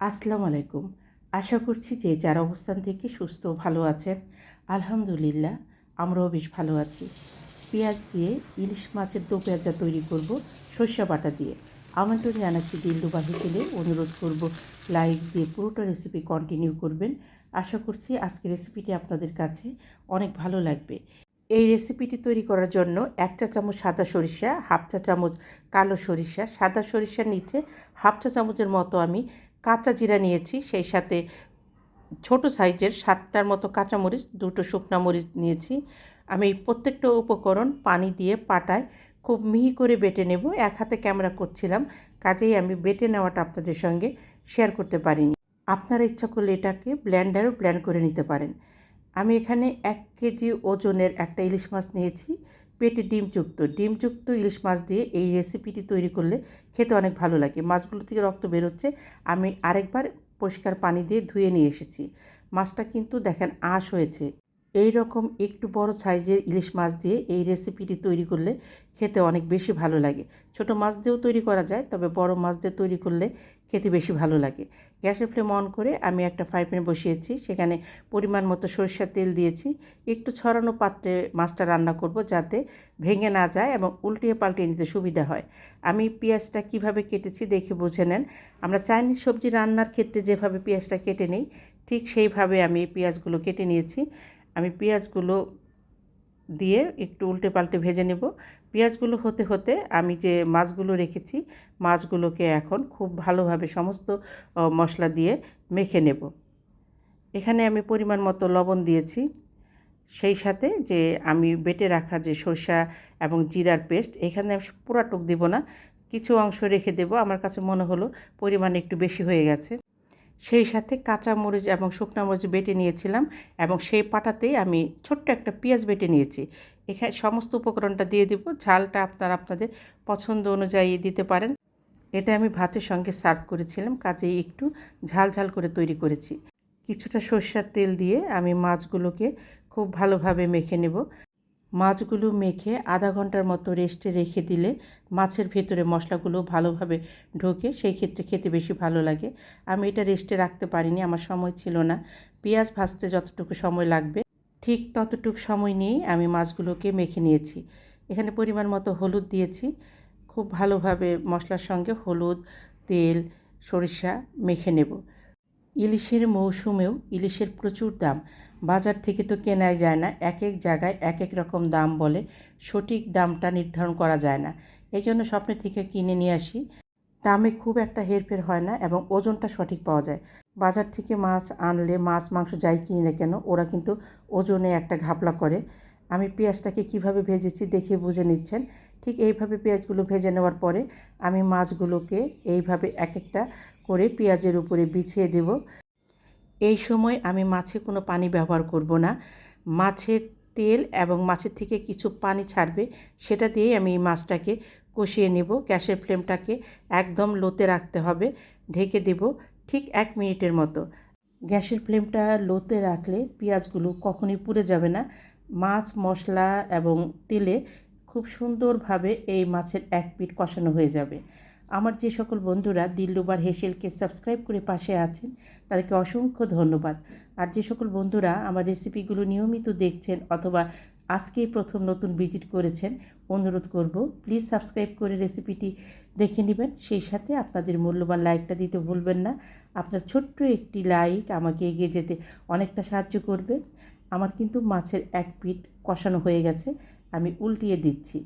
আসসালামু আলাইকুম। আশা করছি যে যার অবস্থান থেকে সুস্থ ভালো আছেন, আলহামদুলিল্লাহ আমরাও বেশ ভালো আছি। পেঁয়াজ দিয়ে ইলিশ মাছের দো পেঁয়াজা তৈরি করব, সর্ষে বাটা দিয়ে। আমন্ত্রণ জানাচ্ছি দিলদুবা হোটেলে অনুরোধ করব, লাইক দিয়ে পুরোটা রেসিপি কন্টিনিউ করবেন। আশা করছি আজকের রেসিপিটি আপনাদের কাছে অনেক ভালো লাগবে। এই রেসিপিটি তৈরি করার জন্য এক চা চামচ সাদা সরিষা, হাফ চা চামচ কালো সরিষা, সাদা সরিষার নিচে হাফ চা চামচের মতো আমি কাঁচা জিরা নিয়েছি, সেই সাথে ছোট সাইজের সাতটার মতো কাঁচামরিচ, দুটো শুকনা মরিচ নিয়েছি। আমি প্রত্যেকটা উপকরণ পানি দিয়ে পাটায় খুব মিহি করে বেটে নেব। এক হাতে ক্যামেরা করছিলাম, কাজেই আমি বেটে নেওয়াটা আপনাদের সঙ্গে শেয়ার করতে পারিনি। আপনারা ইচ্ছা করলে এটাকে ব্ল্যান্ডারও ব্ল্যান্ড করে নিতে পারেন। আমি এখানে এক কেজি ওজনের একটা ইলিশ মাছ নিয়েছি পেটে ডিমযুক্ত। ডিমযুক্ত ইলিশ মাছ দিয়ে এই রেসিপিটি তৈরি করলে খেতে অনেক ভালো লাগে। মাছগুলো থেকে রক্ত বেরোচ্ছে। আমি আরেকবার পরিষ্কার পানি দিয়ে ধুয়ে নিয়ে এসেছি। মাছটা কিন্তু দেখেন আঁশ হয়েছে। এই রকম একটু বড় সাইজের ইলিশ মাছ দিয়ে এই রেসিপিটি তৈরি করলে খেতে অনেক বেশি ভালো লাগে। ছোট মাছ দিয়েও তৈরি করা যায়, তবে বড় মাছ দিয়ে তৈরি করলে খেতে বেশি ভালো লাগে। গ্যাসের ফ্লেম অন করে আমি একটা ফ্রাই বসিয়েছি, সেখানে পরিমাণ মতো সরিষার তেল দিয়েছি। একটু ছড়ানো পাত্রে মাছটা রান্না করব যাতে ভেঙে না যায় এবং উল্টিয়ে পাল্টিয়ে নিতে সুবিধা হয়। আমি পেঁয়াজটা কীভাবে কেটেছি দেখে বুঝে নেন। আমরা চাইনিজ সবজি রান্নার ক্ষেত্রে যেভাবে পেঁয়াজটা কেটে নিই, ঠিক সেইভাবে আমি পেঁয়াজগুলো কেটে নিয়েছি। আমি পেঁয়াজগুলো দিয়ে একটু উল্টে পাল্টে ভেজে নেব। পেঁয়াজগুলো হতে হতে আমি যে মাছগুলো রেখেছি, মাছগুলোকে এখন খুব ভালোভাবে সমস্ত মশলা দিয়ে মেখে নেব। এখানে আমি পরিমাণ মতো লবণ দিয়েছি। সেই সাথে যে আমি বেটে রাখা যে সরষা এবং জিরার পেস্ট, এখানে আমি পুরাটুক দেব না। কিছু অংশ রেখে দেব। আমার কাছে মনে হলো পরিমাণ একটু বেশি হয়ে গেছে। সেই সাথে কাঁচা মরিচ এবং শুকনো মরিচ বেটে নিয়েছিলাম এবং সেই পাটাতেই আমি ছোট্ট একটা পেঁয়াজ বেটে নিয়েছি। এখানে সমস্ত উপকরণটা দিয়ে দিব, ঝালটা আপনারা আপনাদের পছন্দ অনুযায়ী দিতে পারেন। এটা আমি ভাতের সঙ্গে সার্ভ করেছিলাম, কাজেই একটু ঝাল ঝাল করে তৈরি করেছি। কিছুটা সর্ষার তেল দিয়ে আমি মাছগুলোকে খুব ভালোভাবে মেখে নেব। মাছগুলো মেখে আধা ঘণ্টার মতো রেস্টে রেখে দিলে মাছের ভেতরে মশলাগুলো ভালোভাবে ঢোকে, সেই ক্ষেত্রে খেতে বেশি ভালো লাগে। আমি এটা রেস্টে রাখতে পারিনি, আমার সময় ছিল না। পেঁয়াজ ভাজতে যতটুকু সময় লাগবে, ঠিক ততটুকু সময় নিয়েই আমি মাছগুলোকে মেখে নিয়েছি। এখানে পরিমাণ মতো হলুদ দিয়েছি। খুব ভালোভাবে মশলার সঙ্গে হলুদ, তেল, সরিষা মেখে নেব। ইলিশের মৌসুমেও ইলিশের প্রচুর দাম। বাজার থেকে তো কেনাই যায় না, এক এক জায়গায় এক এক রকম দাম বলে সঠিক দামটা নির্ধারণ করা যায় না। এই জন্য স্বপ্নে থেকে কিনে নিয়ে আসি। দামে খুব একটা হেরফের হয় না এবং ওজনটা সঠিক পাওয়া যায়। বাজার থেকে মাছ আনলে মাছ, মাংস যাই কিনি না কেন, ওরা কিন্তু ওজনে একটা ঘাপলা করে। আমি পেঁয়াজটাকে কীভাবে ভেজেছি দেখে বুঝে নিচ্ছেন। ঠিক এইভাবে পেঁয়াজগুলো ভেজে নেওয়ার পরে আমি মাছগুলোকে এইভাবে এক একটা করে পেঁয়াজের উপরে বিছিয়ে দেব। এই সময় আমি মাছে কোনো পানি ব্যবহার করব না। মাছের তেল এবং মাছের থেকে কিছু পানি ছাড়বে, সেটা দিয়েই আমি এই মাছটাকে কষিয়ে নেব। গ্যাসের ফ্লেমটাকে একদম লোতে রাখতে হবে, ঢেকে দেব ঠিক এক মিনিটের মতো। গ্যাসের ফ্লেমটা লোতে রাখলে পেঁয়াজগুলো কখনই পুড়ে যাবে না। মাছ, মশলা এবং তেলে খুব সুন্দরভাবে এই মাছের এক পিঠ কষানো হয়ে যাবে। আমার যে সকল বন্ধুরা দিল্লুবার হেসেলকে সাবস্ক্রাইব করে পাশে আছেন, তাদেরকে অসংখ্য ধন্যবাদ। আর যে সকল বন্ধুরা আমার রেসিপিগুলো নিয়মিত দেখছেন অথবা আজকেই প্রথম নতুন ভিজিট করেছেন, অনুরোধ করব প্লিজ সাবস্ক্রাইব করে রেসিপিটি দেখে নেবেন। সেই সাথে আপনাদের মূল্যবান লাইকটা দিতে ভুলবেন না। আপনার ছোট্ট একটি লাইক আমাকে এগিয়ে যেতে অনেকটা সাহায্য করবে। আমার কিন্তু মাছের এক পিঠ কষানো হয়ে গেছে। আমি উল্টিয়ে দিচ্ছি।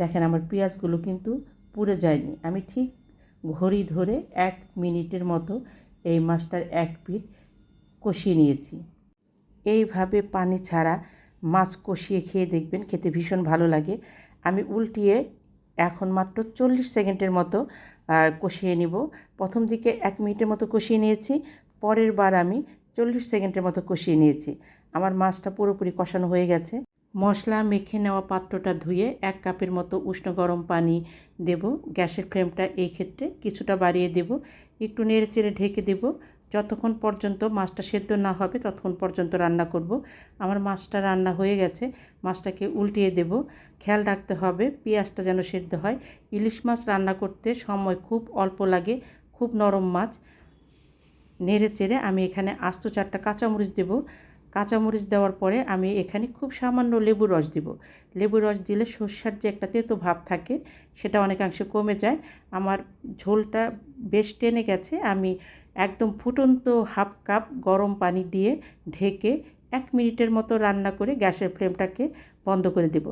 দেখেন আমার পেঁয়াজগুলো কিন্তু পুড়ে যায়নি। আমি ঠিক ঘড়ি ধরে এক মিনিটের মতো এই মাছটার এক পিঠ কষিয়ে নিয়েছি। এইভাবে পানি ছাড়া মাছ কষিয়ে খেয়ে দেখবেন, খেতে ভীষণ ভালো লাগে। আমি উল্টিয়ে এখন মাত্র চল্লিশ সেকেন্ডের মতো কষিয়ে নিব। প্রথম দিকে এক মিনিটের মতো কষিয়ে নিয়েছি, পরের বার আমি চল্লিশ সেকেন্ডের মতো কষিয়ে নিয়েছি। আমার মাছটা পুরোপুরি কষানো হয়ে গেছে। মশলা মেখে নেওয়া পাত্রটা ধুয়ে এক কাপের মতো উষ্ণ গরম পানি দেব। গ্যাসের ফ্লেমটা এই ক্ষেত্রে কিছুটা বাড়িয়ে দেব। একটু নেড়ে চেড়ে ঢেকে দেব। যতক্ষণ পর্যন্ত মাছটা সেদ্ধ না হবে, ততক্ষণ পর্যন্ত রান্না করব। আমার মাছটা রান্না হয়ে গেছে। মাছটাকে উল্টিয়ে দেব। খেয়াল রাখতে হবে পেঁয়াজটা যেন সেদ্ধ হয়। ইলিশ মাছ রান্না করতে সময় খুব অল্প লাগে, খুব নরম মাছ। নেড়ে চেড়ে আমি এখানে আস্ত চারটা কাঁচামরিচ দেব। কাঁচামরিচ দেওয়ার পরে আমি এখানে খুব সামান্য লেবু রস দিব। লেবু রস দিলে সর্ষার যে একটা তেতো ভাব থাকে, সেটা অনেকাংশে কমে যায়। আমার ঝোলটা বেশ টেনে গেছে। আমি একদম ফুটন্ত হাফ কাপ গরম পানি দিয়ে ঢেকে এক মিনিটের মতো রান্না করে গ্যাসের ফ্লেমটাকে বন্ধ করে দেব।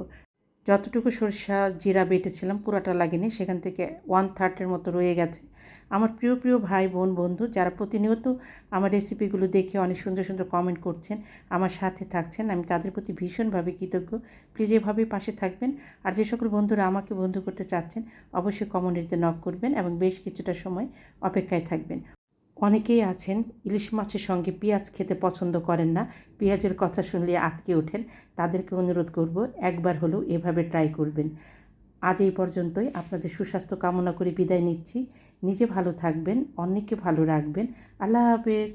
যতটুকু সরষা জিরা বেটেছিলাম, পুরাটা লাগেনি, সেখান থেকে ওয়ান থার্ডের মতো রয়ে গেছে। আমার প্রিয় প্রিয় ভাই, বোন, বন্ধু যারা প্রতিনিয়ত আমার রেসিপিগুলো দেখে অনেক সুন্দর সুন্দর কমেন্ট করছেন, আমার সাথে থাকছেন, আমি তাদের প্রতি ভীষণভাবে কৃতজ্ঞ। প্লিজ এভাবেই পাশে থাকবেন। আর যে সকল বন্ধুরা আমাকে বন্ধু করতে চাচ্ছেন, অবশ্যই কমিউনিটিতে নক করবেন এবং বেশ কিছুটা সময় অপেক্ষায় থাকবেন। অনেকেই আছেন, ইলিশ মাছের সঙ্গে পেঁয়াজ খেতে পছন্দ করেন না, পেঁয়াজের কথা শুনলে আটকে ওঠেন। তাদেরকে অনুরোধ করব, একবার হলেও এভাবে ট্রাই করবেন। আজ এই পর্যন্তই। আপনাদের সুস্বাস্থ্য কামনা করে বিদায় নিচ্ছি। নিজে ভালো থাকবেন অন্যকে ভালো রাখবেন। আল্লাহ হাফেজ।